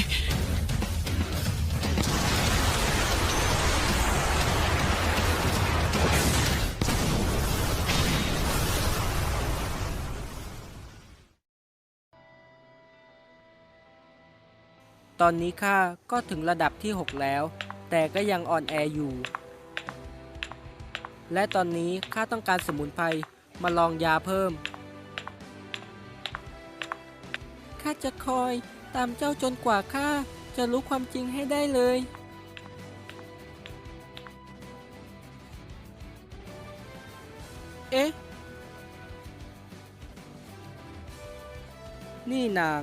ตอนนี้ข้าก็ถึงระดับที่ 6 แล้ว แต่ก็ยังอ่อนแออยู่ และตอนนี้ข้าต้องการสมุนไพรมาลองยาเพิ่ม ข้าจะคอย ตามเจ้าจนกว่าข้าจะรู้ความจริงให้ได้เลย เอ๊ะ นี่นาง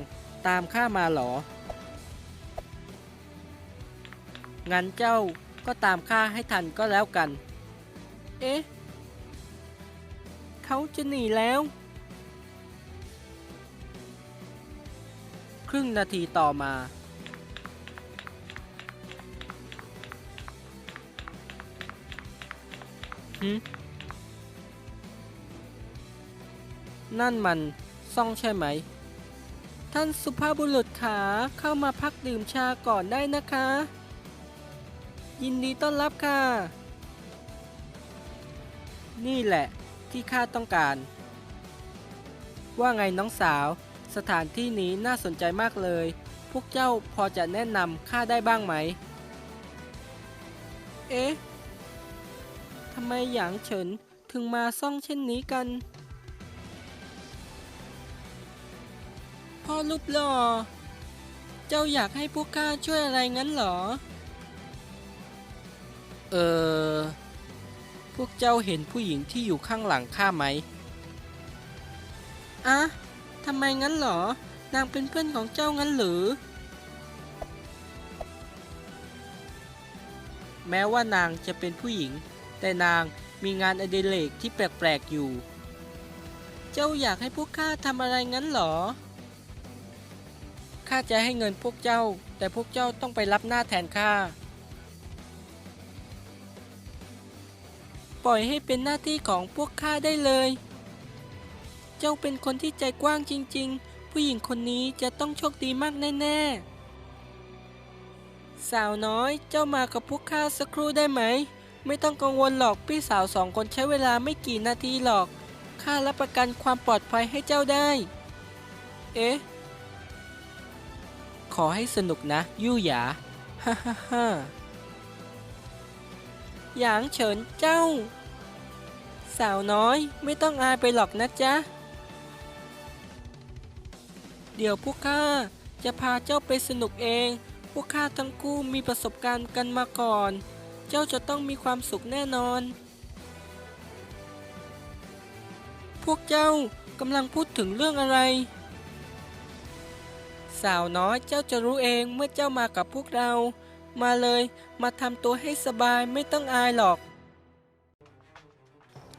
ตามข้ามาเหรอ งั้นเจ้าก็ตามข้าให้ทันก็แล้วกัน เอ๊ะ เขาจะหนีแล้ว รึ่งนาทีต่อมาหืมนั่นมันซ่องใช่ไหม ท่านสุภาพบุรุษขาเข้ามาพักดื่มชาก่อนได้นะคะ ยินดีต้อนรับค่ะ นี่แหละที่ข้าต้องการ ว่าไงน้องสาว สถานที่นี้น่าสนใจมากเลย พวกเจ้าพอจะแนะนำข้าได้บ้างไหม เอ๊ะทำไมหยางเฉินถึงมาซ่องเช่นนี้กัน พ่อรูปหล่อ เจ้าอยากให้พวกข้าช่วยอะไรงั้นเหรอ เออ พวกเจ้าเห็นผู้หญิงที่อยู่ข้างหลังข้าไหม อะ ทำไมงั้นเหรอ นางเป็นเพื่อนของเจ้างั้นหรือ แม้ว่านางจะเป็นผู้หญิง แต่นางมีงานอดิเรกที่แปลกๆอยู่ เจ้าอยากให้พวกข้าทำอะไรงั้นเหรอ ข้าจะให้เงินพวกเจ้า แต่พวกเจ้าต้องไปรับหน้าแทนข้า ปล่อยให้เป็นหน้าที่ของพวกข้าได้เลย เจ้าเป็นคนที่ใจกว้างจริง ๆ ผู้หญิงคนนี้จะต้องโชคดีมากแน่ ๆ สาวน้อยเจ้ามากับพวกข้าสักครู่ได้ไหม ไม่ต้องกังวลหรอกพี่สาวสองคนใช้เวลาไม่กี่นาทีหรอกข้ารับประกันความปลอดภัยให้เจ้าได้ เอ๊ะ ขอให้สนุกนะ ยู่หยา ฮ่าฮ่าฮ่าหยางเฉินเจ้า สาวน้อยไม่ต้องอายไปหรอกนะจ๊ะ เดี๋ยวพวกข้าจะพาเจ้าไปสนุกเอง พวกข้าทั้งคู่มีประสบการณ์กันมาก่อน เจ้าจะต้องมีความสุขแน่นอน พวกเจ้ากำลังพูดถึงเรื่องอะไร สาวน้อยเจ้าจะรู้เองเมื่อเจ้ามากับพวกเรา มาเลยมาทำตัวให้สบายไม่ต้องอายหรอก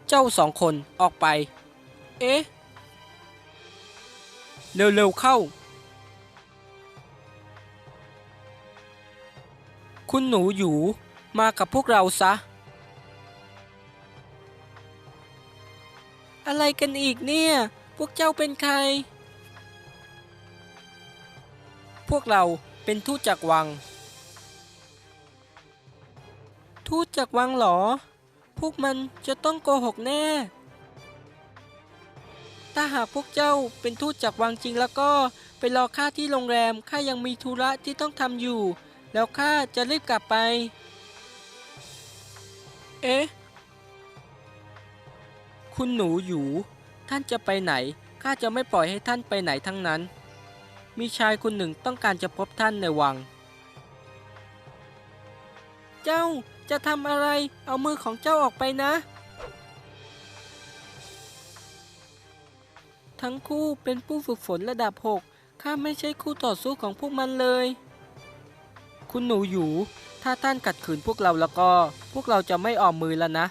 เจ้าสองคนออกไป เอ๊ะ เร็วๆเข้า คุณหนูอยู่มากับพวกเราซะ อะไรกันอีกเนี่ย พวกเจ้าเป็นใคร พวกเราเป็นทูตจากวัง ทูตจากวังเหรอ พวกมันจะต้องโกหกแน่ ถ้าหากพวกเจ้าเป็นทูตจากวังจริงแล้วก็ไปรอข้าที่โรงแรมข้ายังมีธุระที่ต้องทำอยู่ แล้วข้าจะรีบกลับไป เอ๊ะ คุณหนูอยู่ ท่านจะไปไหนข้าจะไม่ปล่อยให้ท่านไปไหนทั้งนั้น มีชายคนหนึ่งต้องการจะพบท่านในวัง เจ้าจะทำอะไรเอามือของเจ้าออกไปนะ ทั้งคู่เป็นผู้ฝึกฝนระดับ 6 ข้าไม่ใช่คู่ต่อสู้ของพวกมันเลย คุณหนูอยู่ถ้าท่านกัดขืนพวกเราแล้วก็ พวกเราจะไม่ออมมือแล้วนะ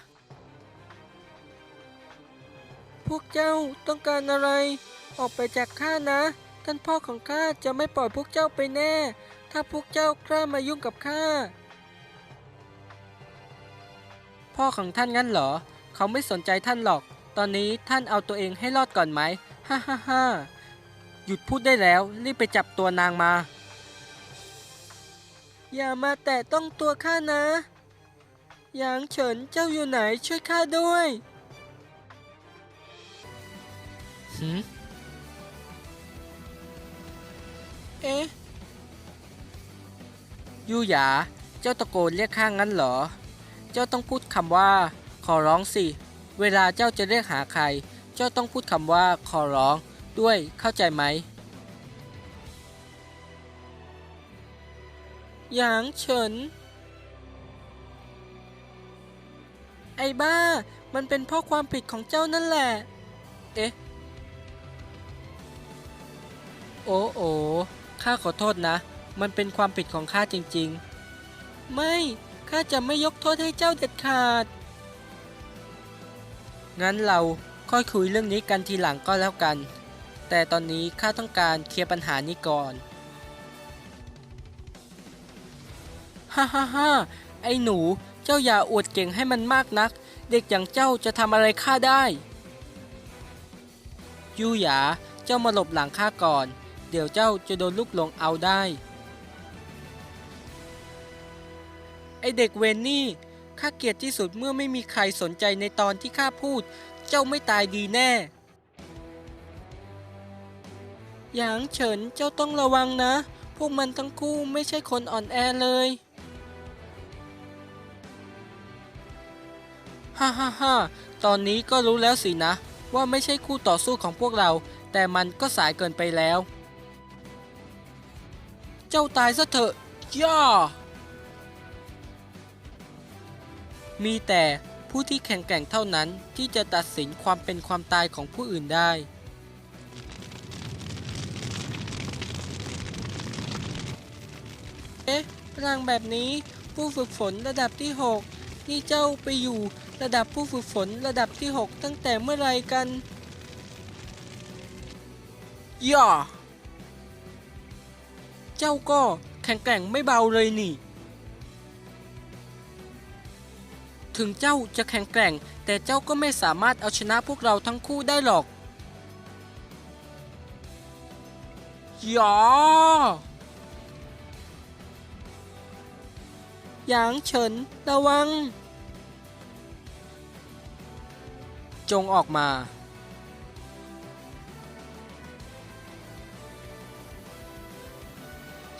พวกเจ้าต้องการอะไร ออกไปจากข้านะ ท่านพ่อของข้าจะไม่ปล่อยพวกเจ้าไปแน่ ถ้าพวกเจ้ากล้ามายุ่งกับข้า พ่อของท่านงั้นเหรอ เขาไม่สนใจท่านหรอก ตอนนี้ท่านเอาตัวเองให้รอดก่อนไหม ฮ่าฮ่าฮ่าหยุดพูดได้แล้ว รีบไปจับตัวนางมา อย่ามาแตะต้องตัวข้านะหยางเฉินเจ้าอยู่ไหนช่วยข้าด้วยหืมเอ๊ะยูหยา เจ้าตะโกนเรียกข้างั้นเหรอ เจ้าต้องพูดคำว่า ขอร้องสิ เวลาเจ้าจะเรียกหาใคร เจ้าต้องพูดคำว่าขอร้องด้วยเข้าใจไหมหยางเฉิน ไอ้บ้า มันเป็นเพราะความผิดของเจ้านั่นแหละ เอ๊ะ โอ้โอ้ข้าขอโทษนะ มันเป็นความผิดของข้าจริงๆ ไม่ ข้าจะไม่ยกโทษให้เจ้าเด็ดขาด งั้นเรา ค่อยคุยเรื่องนี้กันทีหลังก็แล้วกัน แต่ตอนนี้ข้าต้องการเคลียร์ปัญหานี้ก่อนฮ่าฮ่าฮ่าไอ้หนู เจ้าอย่าอวดเก่งให้มันมากนัก เด็กอย่างเจ้าจะทำอะไรข้าได้ ยูหยา เจ้ามาหลบหลังข้าก่อน เดี๋ยวเจ้าจะโดนลูกหลงเอาได้ ไอเด็กเวนนี่ ข้าเกลียดที่สุดเมื่อไม่มีใครสนใจในตอนที่ข้าพูด เจ้าไม่ตายดีแน่ หยางเฉินเจ้าต้องระวังนะ พวกมันทั้งคู่ไม่ใช่คนอ่อนแอเลย ฮ่าฮ่าฮ่าตอนนี้ก็รู้แล้วสินะ ว่าไม่ใช่คู่ต่อสู้ของพวกเรา แต่มันก็สายเกินไปแล้ว เจ้าตายซะเถอะย่ามีแต่ ผู้ที่แข็งแกร่งเท่านั้นที่จะตัดสินความเป็นความตายของผู้อื่นได้เอ๊ะพลังแบบนี้ผู้ฝึกฝนระดับที่ 6 นี่เจ้าไปอยู่ระดับผู้ฝึกฝนระดับที่ 6 ตั้งแต่เมื่อไรกันย่าเจ้าก็แข็งแกร่งไม่เบาเลยนี่ ถึงเจ้าจะแข็งแกร่ง แต่เจ้าก็ไม่สามารถเอาชนะพวกเราทั้งคู่ได้หรอกย่าหยางเฉินระวัง จงออกมา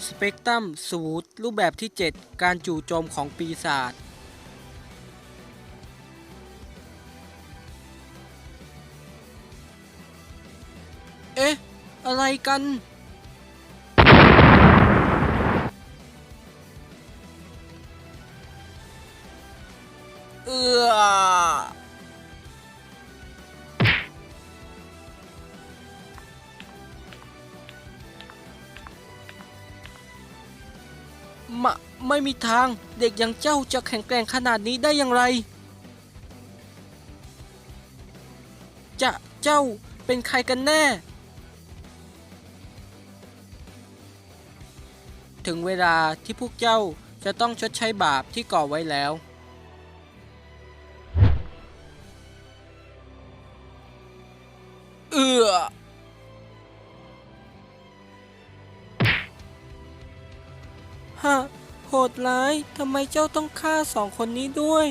สเปกตรัมสูตรรูปแบบที่ 7 การจู่โจมของปีศาจ เอ๊ะ อะไรกัน เอือมะไม่มีทางเด็กอย่างเจ้าจะแข็งแกร่งขนาดนี้ได้อย่างไร จะเจ้าเป็นใครกันแน่ ถึงเวลาที่พวกเจ้าจะต้องชดใช้บาปที่ก่อไว้แล้ว เอือฮะโหดร้ายทำไมเจ้าต้องฆ่าสองคนนี้ด้วย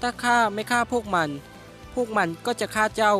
ถ้าข้าไม่ฆ่าพวกมัน พวกมันก็จะฆ่าเจ้า